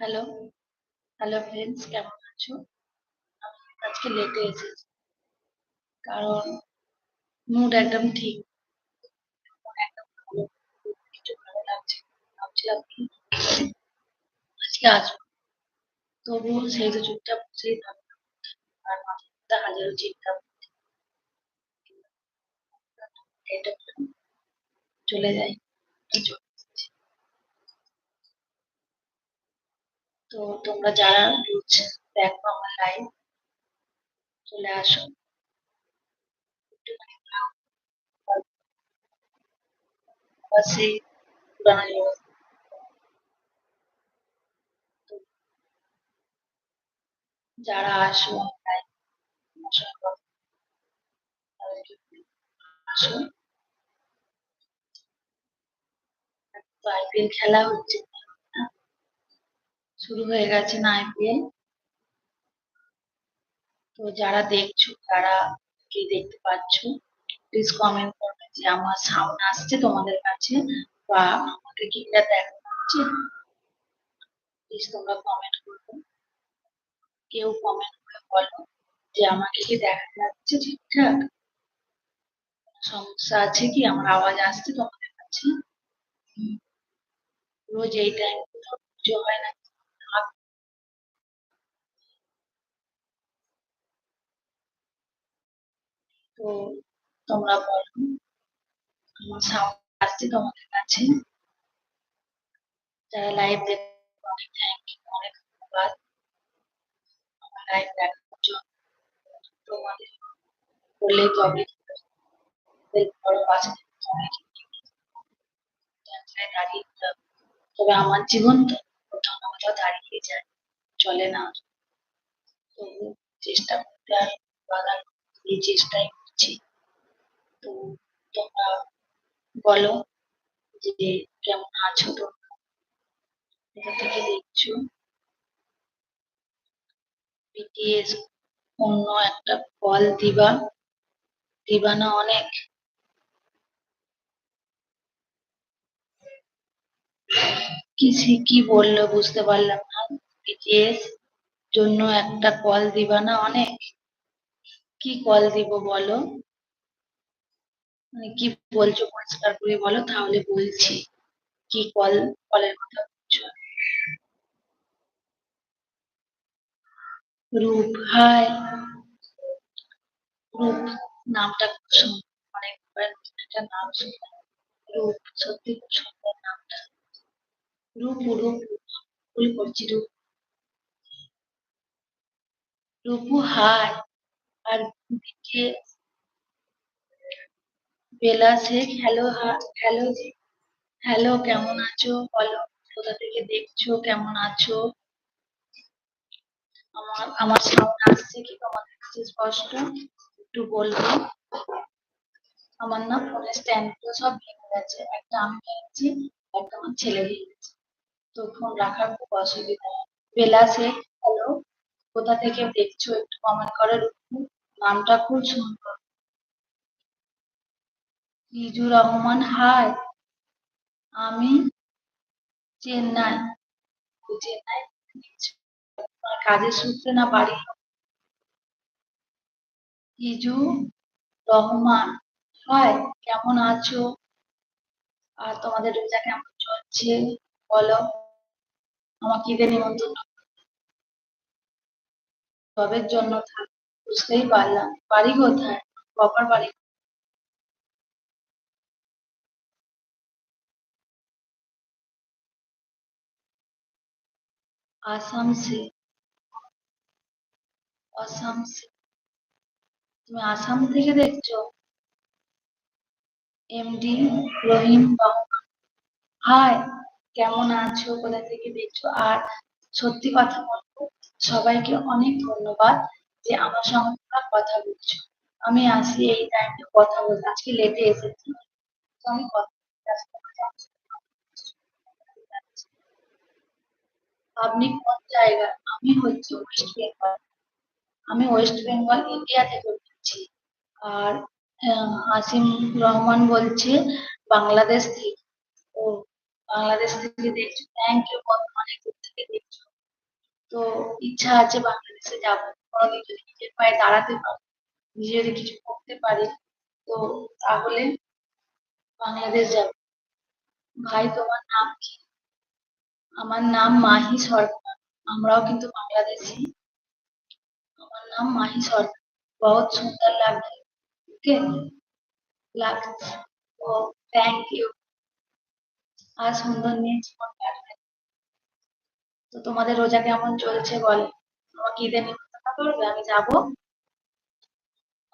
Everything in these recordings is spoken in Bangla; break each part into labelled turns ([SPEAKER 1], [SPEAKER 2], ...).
[SPEAKER 1] হ্যালো, হ্যালো ফ্রেন্ডস কেমন আছো? আমি আজকে লেটে এসেছি। কারণ মুড একদম ঠিক মন একদম ভালো কিছু ভালো লাগছে না। ভাবছিলাম কি আজকে আসব। তবুও সেই তো চুপচাপ বসেই থাকলাম। আর মাথার মধ্যে হাজারো চিন্তা এটা চলে যাই চলে তো তোমরা যারা রোজ দেখো আমার লাইভ চলে আসো। সেই পুরানো যারা আসো আসো। তো আইপিএল খেলা হচ্ছে। শুরু হয়ে গেছে না আইপিএল। তো যারা দেখছ, তারা কি দেখতে পাচ্ছ প্লিজ কমেন্ট করবে যে আমার সাউন্ড আসছে তোমাদের কাছে বা আমাকে কি এটা দেখা যাচ্ছে প্লিজ তোমরা কমেন্ট করবে। কেউ কমেন্ট করে বলো যে আমাকে কি দেখা যাচ্ছে ঠিকঠাক? সমস্যা আছে কি? আমার আওয়াজ আসছে তোমাদের কাছে? রোজ এই টাইম হয় না। তো তোমরা বলো। আমার সাউন্ড আসছে তোমাদের কাছে। যারা লাইভ দেখো অনেক থ্যাংক ইউ অনেক ধন্যবাদ। আমার লাইভ দেখার জন্য তোমাদের বললে তবে বড় বাসা দাঁড়িয়ে তবে আমার জীবন তো কোথাও কোথাও দাঁড়িয়ে যায়, চলে না। তবু চেষ্টা করতে আর বাধা এই চেষ্টাই। করছি। তো তোমরা বলো যে কেমন আছো তোমরা? কোথা থেকে দেখছ? বিটিএস অন্য একটা কল দিবা। দিবা না অনেক? কি কি বলল বুঝতে পারলাম না। বিটিএস জন্য একটা কল দিবা না অনেক? কি কল দিব বলো? মানে কি বলছো পরিষ্কার করে বলো, তাহলে বলছি। কি কল কলের কথা বলছো? রূপ হাই রূপ, নামটা খুব সুন্দর। অনেকবার একটা নাম শুনে রূপ, সত্যি খুব সুন্দর নামটা। রূপ রূপ করছি, রূপ। রূপু হাই আর দিকে বেলা শেখ হ্যালো হ্যালো হ্যালো, কেমন আছো? বলো, কোথা থেকে দেখছ? কেমন আছো? আমার আমার সাউন্ড আসছে কি? তোমাদের কাছে স্পষ্ট? একটু বলব। আমার না ফোনের স্ট্যান্ডগুলো সব ভেঙে গেছে। একটা আমি ভেঙেছি, একটা আমার ছেলে ভেঙেছে। তো ফোন রাখার খুব অসুবিধা। বেলা শেখ হ্যালো, কোথা থেকে দেখছ? একটু কমেন্ট করে নামটা খুব সুন্দর। রিজু রহমান, হাই। আমি চেন্নাই। চেন্নাই কাজের সূত্রে না বাড়ি? রিজু রহমান, হাই। কেমন আছো? আর তোমাদের রোজা কেমন চলছে? বলো। আমাকে নিমন্ত্রণ কবের জন্য থাক বুঝতেই পারলাম বাড়ি কোথায়? বাবার বাড়ি তুমি আসাম থেকে দেখছ? এমডি রহিম হাই কেমন আছো? কোথা থেকে দেখছ? আর সত্যি কথা বলব, সবাইকে অনেক ধন্যবাদ। যে আমার সঙ্গে তোমরা কথা বলছো। আমি আসি এই টাইমে কথা বলতে আজকে লেটে এসেছি। তো আমি কথা আপনি কোন জায়গা আমি হচ্ছে ওয়েস্ট বেঙ্গল আমি ওয়েস্ট বেঙ্গল ইন্ডিয়া থেকে বলছি আর আসিম রহমান বলছে বাংলাদেশ থেকে। ও, বাংলাদেশ থেকে দেখছ। থ্যাংক ইউ অনেক দূর থেকে দেখছ। তো ইচ্ছা আছে বাংলাদেশে যাব। কোনোদিন যদি নিজের পায়ে দাঁড়াতে পারি, নিজে যদি কিছু করতে পারি, তো তাহলে বাংলাদেশ যাব। ভাই, তোমার নাম কি? আমার নাম মাহি সরকার। আমরাও কিন্তু বাংলাদেশি। আমার নাম মাহি সরকার। বহুত সুন্দর লাগছে। ওকে? লাগছে। ও থ্যাংক ইউ আর সুন্দর নিয়ে জীবন কাটবে। তো তোমাদের রোজা কেমন চলছে বল? আমাকে ঈদে নিমন্ত্রণ? করবে আমি যাব।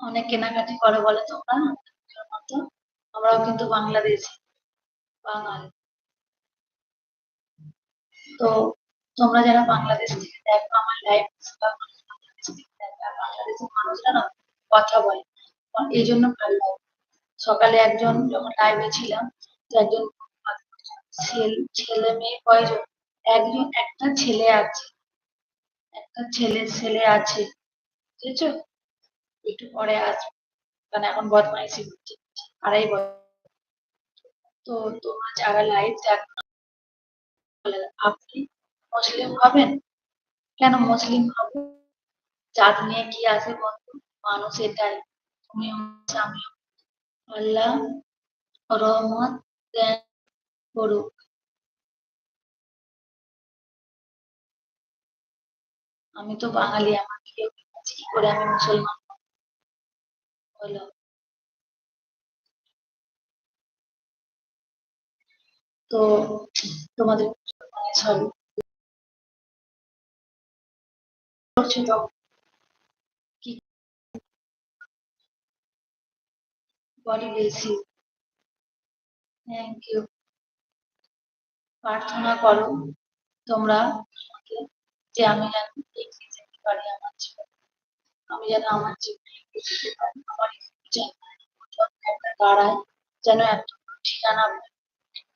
[SPEAKER 1] অনেক কেনাকাটি করো বলে তোমরা মতো আমরাও কিন্তু বাংলাদেশি, বাঙাল। তো তোমরা যারা বাংলাদেশ থেকে দেখো আমার লাইফ বাংলাদেশের মানুষরা না কথা বলে। এই জন্য ভালো লাগে। সকালে একজন যখন লাইভে ছিলাম একজন ছেলে মেয়ে কয়জন? একজন, একটা ছেলে আছে। একটা ছেলে ছেলে আছে, বুঝেছ? একটু পরে আসবে কারণ এখন বদমাইশি করছে, আড়াই বছর। তো তোমরা যারা লাইভ দেখো আপনি মুসলিম হবেন? কেন মুসলিম হব জাত নিয়ে কি আছে বন্ধু? মানুষ এটাই তুমি আল্লাহ রহমত দেন করুক। আমি তো বাঙালি, আমার কেউ কি করে আমি মুসলমান? বলো। তো তোমাদের থ্যাংক ইউ প্রার্থনা করো তোমরা। আমাকে যে আমি যেন এগিয়ে যেতে পারি আমার জীবনে, আমি যেন আমার জীবনে এগিয়ে যেতে পারি আমার যেন দাঁড়ায়, যেন একটা ঠিকানা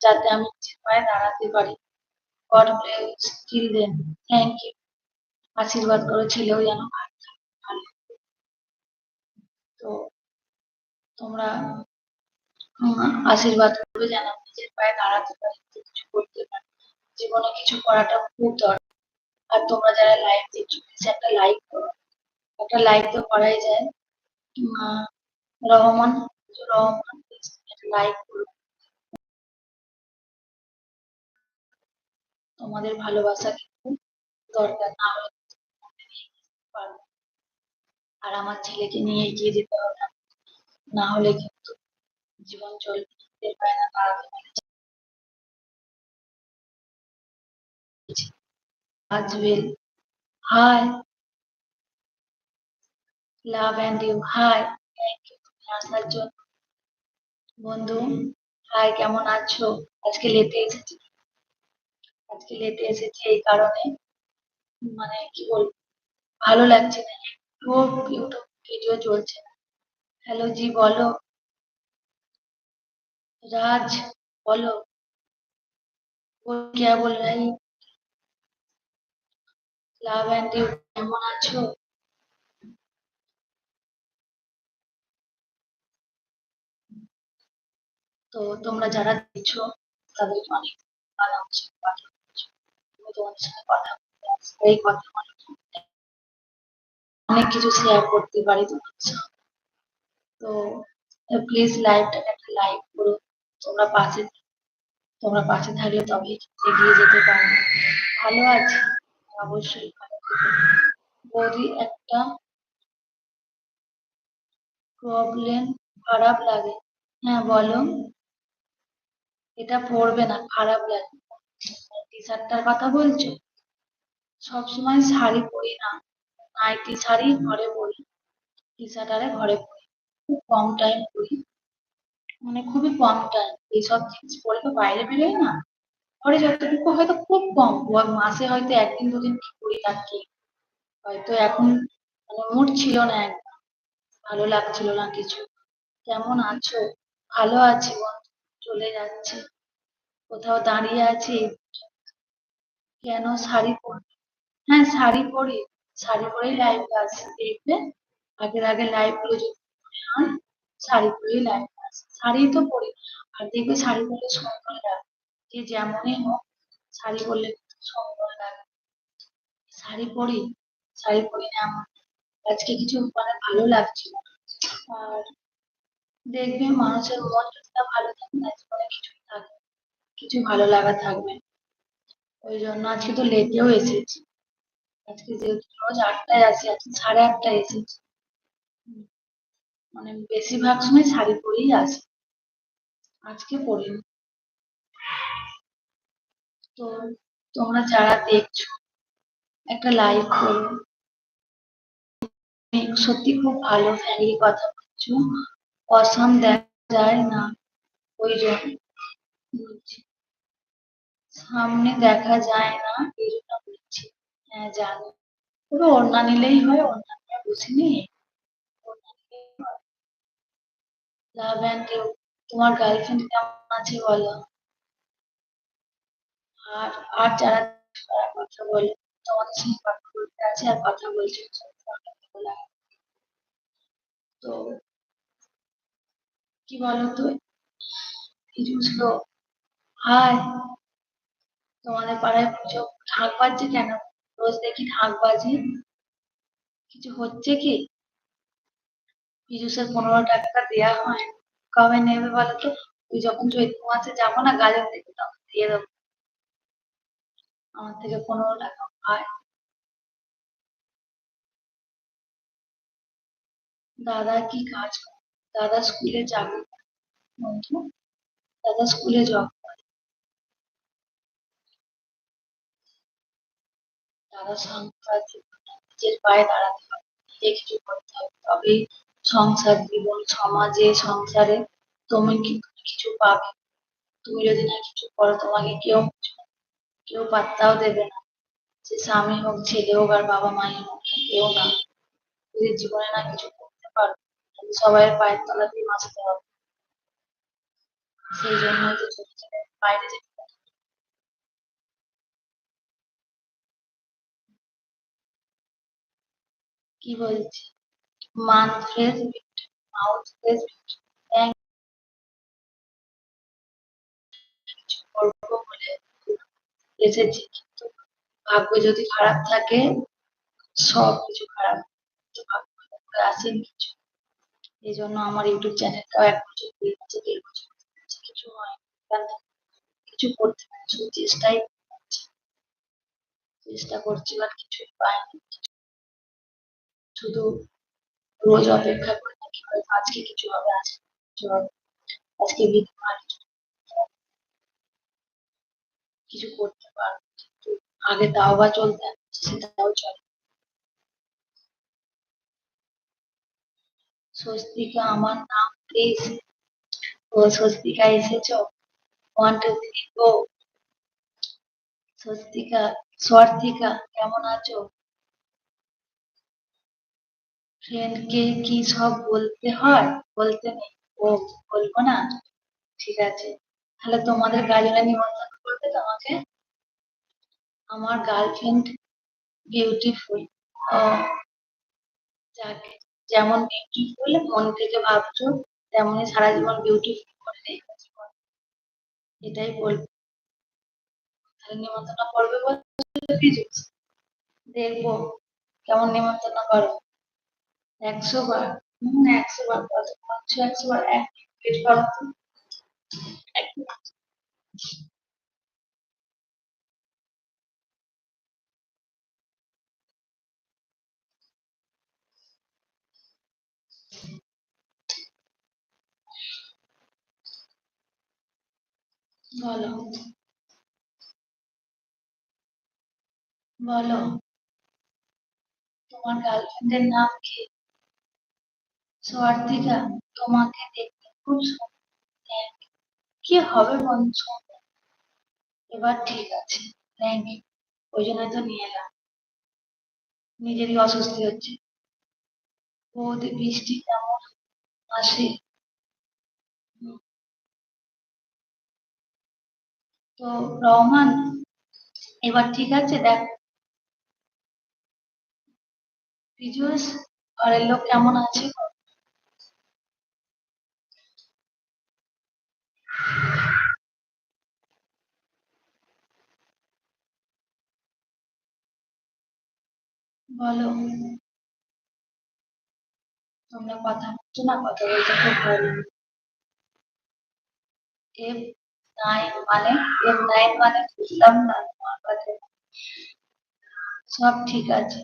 [SPEAKER 1] যাতে আমি নিজের পায়ে দাঁড়াতে পারি। God bless children thank you আশীর্বাদ করো, ছেলেও যেন তো তোমরা আশীর্বাদ করবে যেন নিজের পায়ে দাঁড়াতে পারি কিছু করতে পারি। জীবনে কিছু করাটা খুব দরকার। আর তোমরা যারা লাইভ দেখছ প্লিজ একটা লাইক করো। একটা লাইক তো করাই যায়। রহমান রহমান লাইক করো। তোমাদের ভালোবাসা কিন্তু দরকার, না হলে আর আমার ছেলেকে নিয়ে এগিয়ে যেতে হবে না। হলে কিন্তু জীবন নিজের পায়ে না দাঁড়াতে পারলে as well hi love and you hi thank you তুমি আসার জন্য বন্ধু হাই কেমন আছো আজকে লেটে এসেছি আজকে লেটে এসেছি এই কারণে মানে কি বলবো ভালো লাগছে না একটুও ইউটিউব ভিডিও চলছে না হ্যালো জি বলো রাজ বলো बोल क्या बोल रही লাভ অ্যান্ড ইউ কেমন আছো? তো তোমরা যারা দেখছ তাদেরকে অনেক কথা বলছো তোমাদের সাথে কথা এই কথা অনেক কিছু শেয়ার করতে পারি তোমাদের সাথে। তো প্লিজ লাইভটাকে একটা লাইক করো। তোমরা পাশে তোমরা পাশে থাকলে তবেই এগিয়ে যেতে পারবে। ভালো আছি? অবশ্যই। বৌদি একটা প্রবলেম খারাপ লাগে হ্যাঁ বলো। এটা পড়বে না, খারাপ লাগে। টি শার্টটার কথা বলছো? সবসময় শাড়ি পরি না। নাইটি শাড়ি ঘরে পরি। টি শার্ট আরে ঘরে পরি। খুব কম টাইম পরি। মানে খুবই কম টাইম এইসব জিনিস পরে তো বাইরে বেরোই না? ঘরে যতটুকু হয়তো খুব কম মাসে হয়তো একদিন, দুদিন কি পরি তার ঠিক হয়তো এখন মানে মুড ছিল না একদম। ভালো লাগছিল না কিছু। কেমন আছো? ভালো আছি বন্ধু, চলে যাচ্ছে। কোথাও দাঁড়িয়ে আছি? কেন শাড়ি পরবি হ্যাঁ শাড়ি পরি। শাড়ি পরেই লাইভে আসি। দেখবে আগের আগে লাইভগুলো যদি হয়, শাড়ি পরেই লাইভে আসি। শাড়ি তো পরি। আর দেখবে শাড়ি পরলে সুন্দর লাগে যে যেমনই হোক, শাড়ি পরলে সুন্দর লাগে শাড়ি পরি শাড়ি পরি না আমার আজকে কিছু মানে ভালো লাগছিল। আর দেখবে মানুষের মন না ভালো থাকে না, জীবনে কিছুই থাকে না। কিছু ভালো লাগা থাকবে। ওই জন্য আজকে তো লেটেও এসেছি আজকে যেহেতু রোজ আটটায় আসি, আজকে সাড়ে আটটায় এসেছি মানে বেশিরভাগ সময় শাড়ি পরেই আসি আজকে পরিনি তো তোমরা যারা দেখছ, একটা লাইক করো। সত্যি খুব ভালো ফ্যামিলি কথা বলছো। অসাম দেখা যায় না, ওই জন্য বলছি। সামনে দেখা যায় না এই জন্য বলছি। হ্যাঁ জানি। পুরো ওড়না নিলেই হয়, ওড়না নিয়ে বসিনি ওড়না নিলেই হয়। লাভ অ্যান্ড তোমার গার্লফ্রেন্ড কেমন আছে বলো? আর আর যারা যারা কথা বলে, তোমাদের সঙ্গে কথা বলতে আছে আর কথা বলছে, তো কি বলতো? কিছু হাই, তোমাদের পাড়ায় পুজো, ঢাক বাজছে কেন? রোজ দেখি ঢাক বাজে। কিছু হচ্ছে কি? পীযুষের পনেরো টাকাটা দেওয়া হয় কবে নেবে বলো তো তুই যখন চৈত্র মাসে যাব না, গাজর থেকে তখন দিয়ে দেবো। আমার থেকে পনেরো টাকা পায়। দাদা কি কাজ দাদা স্কুলে যাবে। বন্ধু, দাদা স্কুলে জব করে। দাদা সাংসারিক নিজের পায়ে দাঁড়াতে হবে নিজে কিছু করতে হবে। তবেই সংসার জীবন, সমাজে, সংসারে তুমি কিছু পাবে? তুমি যদি না কিছু করো, তোমাকে কেউ কেউ পাত্তাও দেবে না। সে স্বামী হোক, ছেলে হোক আর বাবা মাই হোক, কেউ না। যদি জীবনে না কিছু করতে পারো, তাহলে সবাইয়ের পায়ের তলা দিয়ে বাঁচতে হবে। সেই জন্য তো ছোট ছেলে বাইরে যেতে। কি বলছি? মান ফ্রেশ মাউথ ফ্রেশ এসেছি, কিন্তু ভাগ্য যদি খারাপ থাকে, সব কিছু খারাপ। তো ভাগ্য করে কিছু। এই জন্য আমার ইউটিউব চ্যানেলটাও এক বছর দুই দেড় বছর কিছু হয় কিছু করতে পারি চেষ্টাই চেষ্টা করছি বাট কিছুই পাইনি। শুধু রোজ অপেক্ষা করে থাকি আজকে কিছু হবে, আজকে কিছু হবে। আজকে ভিডিও কিছু করতে পারব, কিন্তু আগে তাও বা চলতে সেটাও চলে। স্বস্তিকা, আমার নাম প্লিজ ও স্বস্তিকা এসেছ? One two three go Swastika Swastika কেমন আছো? ফ্রেন্ডকে কি সব বলতে হয়? বলতে নেই। ও, বলব না? ঠিক আছে। তাহলে তোমাদের গার্জেনরা নিমন্ত্রণ করবে তোমাকে? আমার গার্লফ্রেন্ড বিউটিফুল যাকে যেমন বিউটিফুল মন থেকে ভাবছ, তেমনই সারা জীবন বিউটিফুল করে এটাই বলব। তাহলে নিমন্ত্রণ করবে বলছো দেখব। কেমন নিমন্ত্রণ করো? একশো বার। হম, একশো বার কত পাঁচশো, একশো বার। এক মিনিট করো। বলো বলো তোমার গার্লফ্রেন্ডের নাম কি স্বার্থিকা তোমাকে দেখতে খুব সুন্দর Thank you. কি হবে বন্ধু? এবার ঠিক আছে। ইউ ওই জন্য তো নিয়ে এলাম। নিজেরই অস্বস্তি হচ্ছে। বৌদি বৃষ্টি কেমন? আসে। তো রহমান, এবার ঠিক আছে, দেখ। পীযুষ ঘরের লোক কেমন আছে বলো। তোমরা কথা বলছো না? কথা বলতে খুব ভালো এফ নাইন মানে এফ নাইন মানে বুঝলাম না তোমার কথা। সব ঠিক আছে।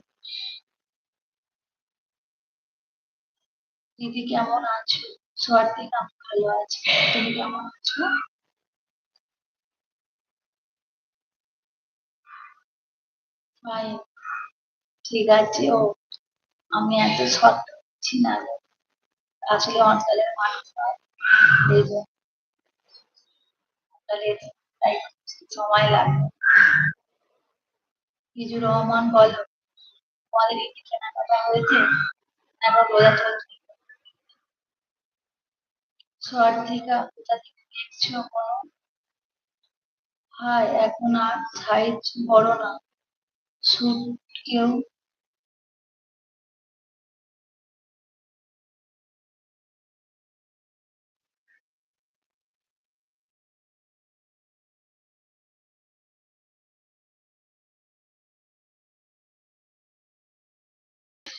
[SPEAKER 1] দিদি কেমন আছো? সোয়ার্থী আমি ভালো আছি। তুমি কেমন আছো? ঠিক আছে, ও, আমি এত শর্ট করছি না আসলে অঞ্চলের মানুষ জন্য সময় লাগবে। হিজুর রহমান বলো। তোমাদের কি কেনাকাটা হয়েছে? এখন বোঝা চলছে। স্বর্থিকা কোথা থেকে দেখছ কোনো? হাই এখন আর সাইজ বড় না। শুট কেউ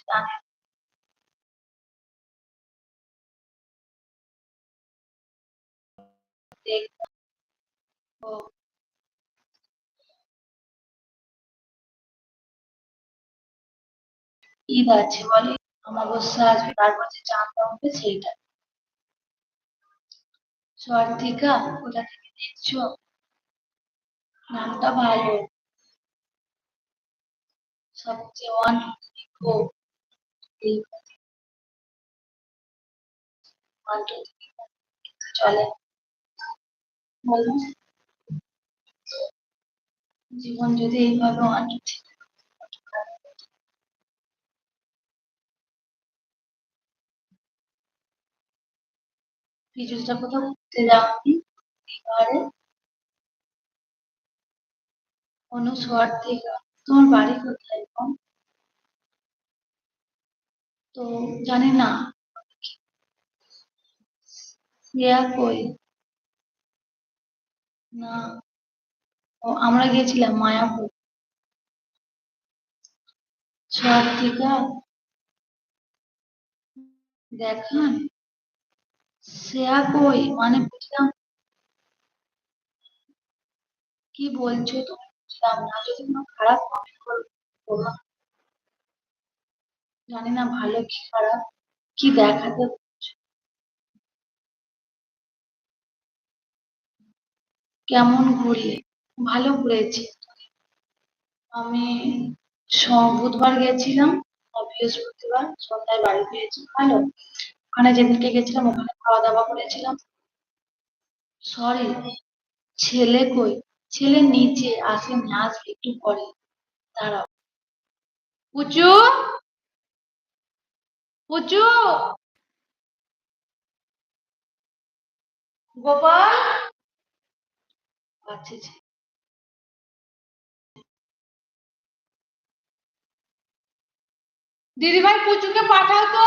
[SPEAKER 1] জানে ঈদ আছে বলে? অমাবস্যা আসবে তারপর যে চাঁদ হবে সেইটা। স্বর্থিকা, কোথা থেকে দেখছ? নামটা ভালো। সবচেয়ে ওয়ান চলে। জীবন যদি এইভাবে টু পিজুসটা কোথাও ঘুরতে যাওনি, এবারে অনুস্বর থেকে তোমার বাড়ি কোথায়? তো জানি না। কই? না। ও, আমরা গেছিলাম মায়াপুর। স্বার্থিকা দেখান, শ্রেয়া কই? মানে বুঝলাম। কি বলছো তুমি? বুঝলাম না। যদি কোনো খারাপ কমেন্ট করব না। জানি না ভালো কি খারাপ। কি দেখাতে কেমন ঘুরলে? ভালো ঘুরেছি। আমি বুধবার গেছিলাম বৃহস্পতিবার সন্ধ্যায় বাড়ি ফিরেছি, ভালো। ওখানে যেদিনকে গেছিলাম, ওখানে খাওয়া দাওয়া করেছিলাম। সরি ছেলে কই? ছেলে নিচে আসেনি আসবে, একটু পরে। দাঁড়াও। পুচু? পুচু? গোপাল? আচ্ছা আচ্ছা। পুচুকে পাঠাও তো।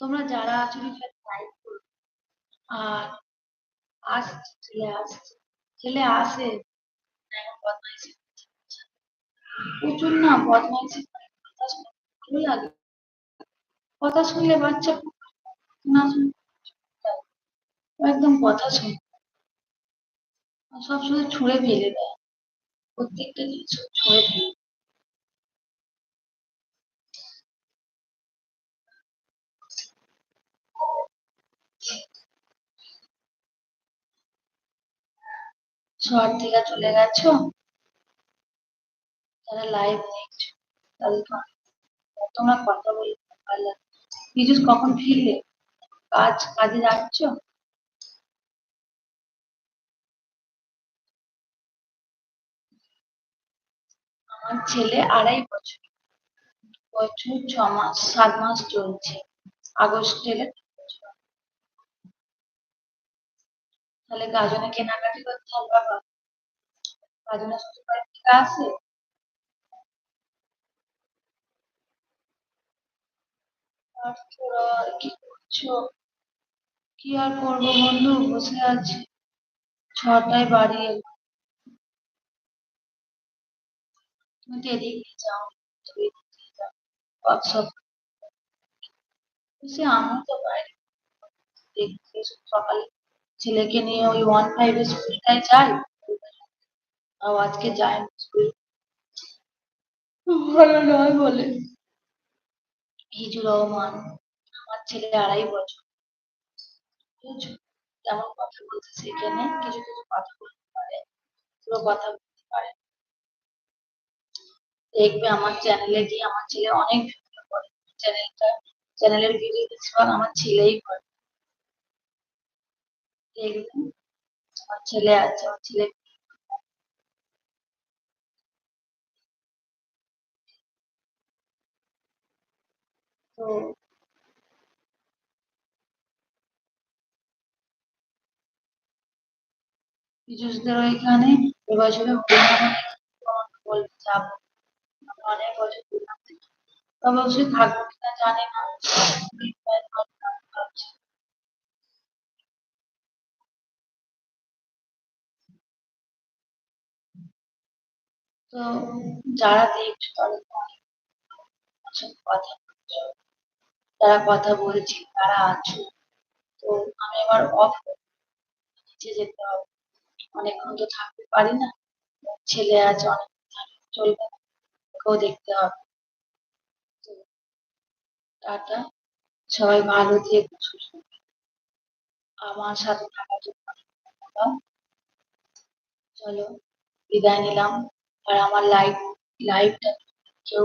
[SPEAKER 1] তোমরা যারা আছো আর ছেলে ছেলে আসে। প্রচুর না বদমাইশি কথা শুনে ভালো লাগে। কথা শুনলে বাচ্চা না একদম কথা শুনে। সব শুধু ছুঁড়ে ফেলে দেয় প্রত্যেকটা জিনিস ছুঁড়ে ফেলে শহর থেকে চলে গেছো? যারা লাইভ দেখছ তাদেরকে তোমরা কথা বলে খুব ভালো লাগে কখন ফিরলে? কাজ, কাজে যাচ্ছ? আমার ছেলে আড়াই বছর বছর ছ মাস সাত মাস চলছে। আগস্ট এলে। তাহলে গাজনে কেনাকাটি করতে হবে বাবা। গাজনে আসে আর তোরা কি করছ? কি আর করব বন্ধু? বসে আছি। ছটায় বাড়ি এলো তুমি তো এদিক দিয়ে যাও তুমি এদিক দিয়ে যাও হোয়াটসঅ্যাপ সে আমি তো বাইরে দেখছি সকালে ছেলেকে নিয়ে ওই ওয়ান ফাইভের স্কুলটায় যাই আর আজকে যাই স্কুল ভালো নয় বলে হিজুর রহমান আমার ছেলে আড়াই বছর বুঝেছ তেমন কথা বলতে শেখে নেই কিছু কিছু কথা বলতে পারে পুরো কথা বলতে পারে দেখবে আমার চ্যানেলে গিয়ে আমার ছেলে অনেক ভিডিও করে। চ্যানেলটা চ্যানেলের ভিডিও বেশিরভাগ আমার ছেলেই করে। দেখবে আমার ছেলে আছে, আমার ছেলে তো পীযুষদের ওইখানে এবছরে বলতে যাব অনেক বছর কিনা জানি না? তো যারা দেখছ তারা তো অনেক কথা যারা কথা তারা আছো। তো আমি এবার অফ নিচে যেতে হবে। অনেকক্ষণ তো থাকতে পারি না। ছেলে আছে, অনেক চলবে না। ওকেও দেখতে হবে। তো টাটা। সবাই ভালো থেকো, সুস্থ। আমার সাথে থাকার জন্য চলো, বিদায় নিলাম। আর আমার লাইভ লাইভটা কেউ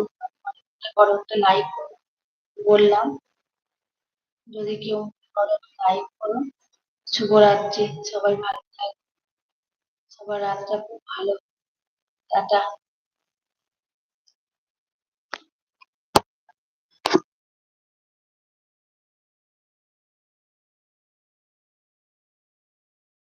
[SPEAKER 1] করো একটা লাইক করো। বললাম, যদি কেউ করো লাইক করো। শুভরাত্রি, সবাই ভালো থাকো। সবার রাতটা খুব ভালো। টাটা।